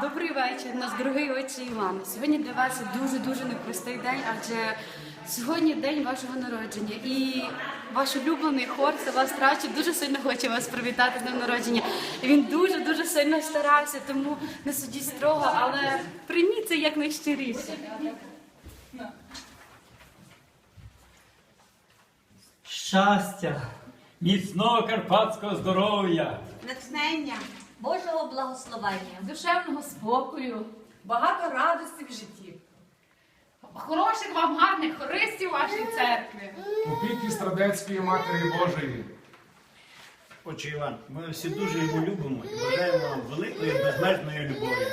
Добрий вечір, наш дорогий отче Іван. Сьогодні для вас дуже-дуже непростий день, адже сьогодні день вашого народження. І ваш улюблений хор вас Трачу дуже сильно хоче вас привітати з днем народження. І Він дуже-дуже сильно старався, тому не судіть строго, але прийміть це як найщиріше. Щастя, міцного карпатського здоров'я, натхнення, Божого благословення. душевного спокою, багато радості в житті. Хороших вам гарних хористів вашій церкві. Опіки Страдецької Матері Божої. Отче Іван, ми всі дуже його любимо і бажаємо вам великої безмежної любові.